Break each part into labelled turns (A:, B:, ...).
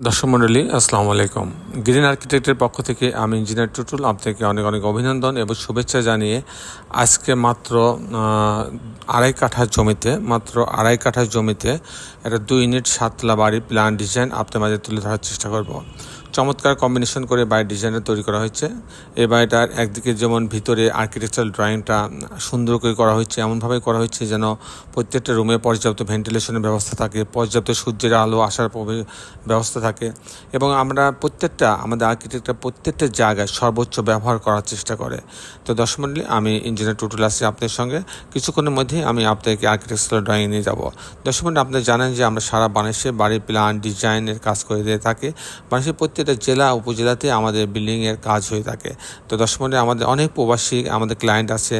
A: দর্শক মণ্ডলী আসসালামু আলাইকুম। গ্রিন আর্কিটেক্টের পক্ষ থেকে আমি ইঞ্জিনিয়ার টুটুল, আপনাকে অনেক অনেক অভিনন্দন এবং শুভেচ্ছা জানিয়ে আজকে মাত্র আড়াই কাঠা জমিতে, মাত্র আড়াই কাঠা জমিতে একটা দুই ইউনিট সাতলা বাড়ির প্ল্যান ডিজাইন আপনার মাঝে তুলে ধরার চেষ্টা করব। চমৎকার কম্বিনেশন করে বাড়ির ডিজাইনটা তৈরি করা হয়েছে। এই বাড়িটার একদিকে যেমন ভিতরে আর্কিটেকচারাল ড্রয়িংটা সুন্দর করে করা হয়েছে এমনভাবে করা হয়েছে যেন প্রত্যেকটা রুমে পর্যাপ্ত ভেন্টিলেশনের ব্যবস্থা থাকে, পর্যাপ্ত সূর্যের আলো আসার ব্যবস্থা থাকে এবং আমরা প্রত্যেকটা আমাদের আর্কিটেক্টরা প্রত্যেকটা জায়গায় সর্বোচ্চ ব্যবহার করার চেষ্টা করে। তো দর্শক আমি ইঞ্জিনিয়ার টুটুল আসছি আপনাদের সঙ্গে। কিছুক্ষণের মধ্যেই আমি আপনাদেরকে আর্কিটেকচারাল ড্রয়িং নিয়ে যাব। দর্শক মণ্ডলী আপনারা জানেন যে আমরা সারা বাংলাদেশে বাড়ির প্ল্যান ডিজাইনের কাজ করে দিয়ে থাকি। বাংলাদেশের প্রত্যেকটা জেলা উপজেলাতে আমাদের বিল্ডিংয়ের কাজ হয়ে থাকে। তো দর্শক আমাদের অনেক প্রবাসী, আমাদের ক্লায়েন্ট আছে।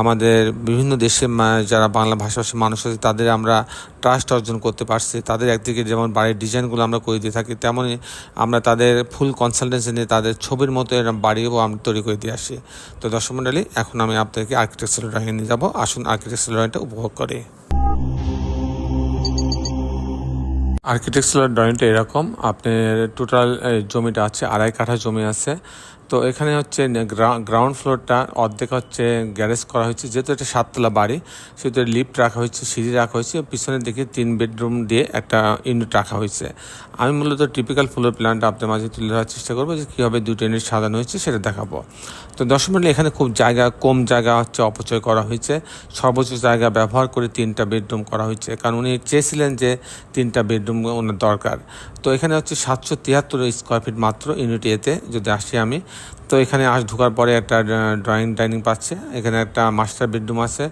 A: আমাদের বিভিন্ন দেশে যারা বাংলা ভাষাভাষী মানুষ আছে, তাদের আমরা ট্রাস্ট অর্জন করতে পারছি। তাদের একদিকে যেমন বাড়ির ডিজাইনগুলো আমরা করে দিয়ে থাকি তেমনই আমরা তাদের ফুল কনসালটেন্সি নিয়ে তাদের ছবির মতো এরকম বাড়িও আমি তৈরি করে দিয়ে আসি। তো দর্শক মণ্ডলী এখন আমি আপনাদেরকে আর্কিটেকচারাল ড্রয়িং নিয়ে যাব। আসুন আর্কিটেকচারাল ড্রয়িংটা উপভোগ করি। আর্কিটেকচারাল ড্রয়িংটা এরকম, আপনার টোটাল জমিটা আছে, আড়াই কাঠা জমি আছে। তো এখানে হচ্ছে গ্রাউন্ড ফ্লোরটা অর্ধেক হচ্ছে গ্যারেজ করা হয়েছে। যেহেতু এটা সাততলা বাড়ি, সেহেতু লিফট রাখা হয়েছে, সিঁড়ি রাখা হয়েছে। পিছনের দিকে তিন বেডরুম দিয়ে একটা ইউনিট রাখা হয়েছে। আমি মূলত টিপিক্যাল ফ্লোর প্ল্যানটা আপনার মাঝে তুলে ধরার চেষ্টা করব যে কীভাবে দুটো ইউনিট সাজানো হয়েছে সেটা দেখাবো। তো দশ এখানে খুব জায়গা, কম জায়গা হচ্ছে অপচয় করা হয়েছে। সর্বোচ্চ জায়গা ব্যবহার করে তিনটা বেডরুম করা হয়েছে, কারণ উনি চেয়েছিলেন যে তিনটা বেডরুম ওনার দরকার। তো এখানে হচ্ছে সাতশো তিয়াত্তর স্কোয়ার ফিট মাত্র ইউনিট এতে যদি আসি আমি তো এখানে আস ঢোকার পরে একটা ড্রয়িং ডাইনিং পাচ্ছে। এখানে একটা মাস্টার বেডরুম আছে।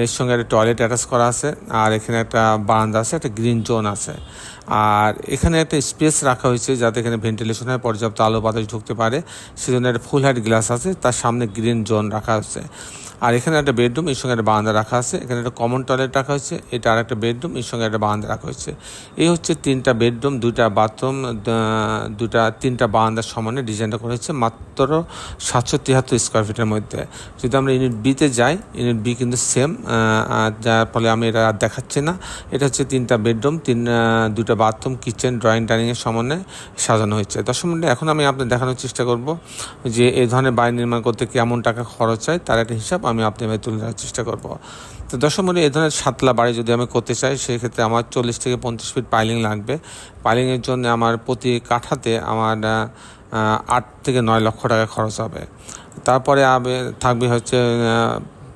A: এর সঙ্গে একটা টয়লেট অ্যাটাচ করা আছে। আর এখানে একটা বারান্দা আছে, একটা গ্রিন জোন আছে। আর এখানে একটা স্পেস রাখা হয়েছে যাতে এখানে ভেন্টিলেশন হয়, পর্যাপ্ত আলো বাতাস ঢুকতে পারে। সেজন্য একটা ফুল হাইট গ্লাস আছে, তার সামনে গ্রিন জোন রাখা আছে। আর এখানে একটা বেডরুম, এর সঙ্গে একটা বারান্দা রাখা আছে। এখানে একটা কমন টয়লেট রাখা হয়েছে, এটা আর একটা বেডরুম, এর সঙ্গে একটা বারান্দা রাখা হয়েছে। এই হচ্ছে তিনটা বেডরুম, দুইটা বাথরুম দুটা তিনটা বারান্দার সমানে ডিজাইনটা করা হয়েছে, মাত্র সাতশো তিয়াত্তর স্কোয়ার ফিটের মধ্যে। যদি আমরা ইউনিট বিতে যাই ইউনিট বি কিন্তু সেম যার ফলে আমি এটা আর দেখাচ্ছি না। এটা হচ্ছে তিনটা বেডরুম, তিন দুটা বাথরুম কিচেন ড্রয়িং ডাইনিংয়ের সমন্বয়ে সাজানো হয়েছে। দশ এখন আমি আপনার দেখানোর চেষ্টা করব যে এই ধরনের বাড়ি নির্মাণ করতে কেমন টাকা খরচ হয়, তার একটা হিসাব আমি আপনাদের তুলে ধরার চেষ্টা করব। তো দশম মিনিট এই ধরনের সাতলা বাড়ি যদি আমি করতে চাই, সেক্ষেত্রে আমার চল্লিশ থেকে পঞ্চাশ ফিট পাইলিং লাগবে। পাইলিংয়ের জন্য আমার প্রতি কাঠাতে আমার আট থেকে নয় লক্ষ টাকা খরচ হবে। তারপরে থাকবে হচ্ছে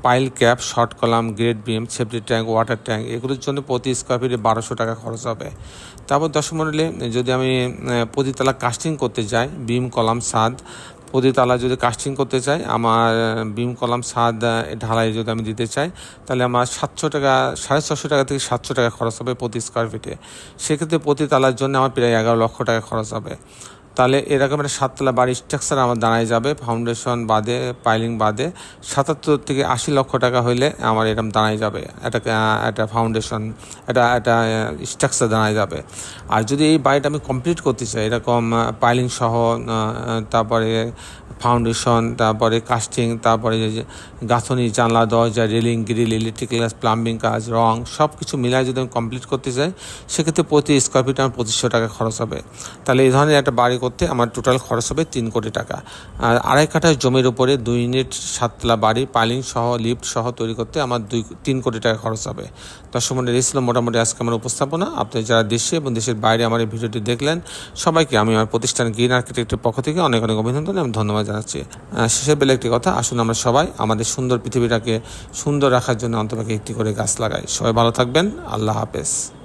A: pile cap short column grade beam safety tank water tank এগুলোর জন্য প্রতি স্কোয়ার ফিটে বারোশো টাকা খরচ হবে। তারপর দশম মডেলে যদি আমি প্রতিতলা কাস্টিং করতে যাই বিম কলাম সাদ প্রতিতলা যদি কাস্টিং করতে চাই আমার বিম কলাম সাদ ঢালাই যদি আমি দিতে চাই, তাহলে আমার সাতশো টাকা, সাড়ে ছশো টাকা থেকে সাতশো টাকা খরচ হবে প্রতি স্কোয়ার ফিটে সেক্ষেত্রে প্রতি তালার জন্য আমার প্রায় এগারো লক্ষ টাকা খরচ হবে। তাহলে এরকম একটা সাততলা বাড়ির স্ট্রাকচার আমার দাঁড়ায় যাবে। ফাউন্ডেশন বাদে পাইলিং বাদে, সাতাত্তর থেকে আশি লক্ষ টাকা হইলে আমার এরকম দাঁড়ায় যাবে। একটা একটা ফাউন্ডেশন একটা একটা স্ট্রাকচার দাঁড়ায় যাবে। আর যদি এই বাড়িটা আমি কমপ্লিট করতে চাই, এরকম পাইলিং সহ তারপরে ফাউন্ডেশন তারপরে কাস্টিং তারপরে গাঁথনি, জানলা, দরজা রেলিং গ্রিল ইলেকট্রিক্যাল প্লাম্বিং কাজ, রং সব কিছু মিলায় যদি আমি কমপ্লিট করতে চাই, সেক্ষেত্রে প্রতি স্কোয়ার ফিট আমার পঁচিশশো টাকা খরচ হবে। তাহলে এই ধরনের একটা বাড়ি করতে আমার টোটাল খরচ হবে তিন কোটি টাকা। আর আড়াই কাঠা জমির উপরে দুই ইউনিট সাততলা বাড়ি পাইলিং সহ লিফট সহ তৈরি করতে আমার দুই, তিন কোটি টাকা খরচ হবে। দর্শক মন্ডলী, এই ছিল মোটামুটি আজকে আমার উপস্থাপনা। আপনি যারা দেশে এবং দেশের বাইরে আমার এই ভিডিওটি দেখলেন, সবাইকে আমি আমার প্রতিষ্ঠান গ্রিন আর্কিটেক্টের পক্ষ থেকে অনেক অনেক অভিনন্দন এবং ধন্যবাদ আহ, শেষে বেলে একটি কথা আসুন আমরা সবাই আমাদের সুন্দর পৃথিবীটাকে সুন্দর রাখার জন্য অন্তপাকে একটি করে গাছ লাগাই। সবাই ভালো থাকবেন আল্লাহ হাফেজ।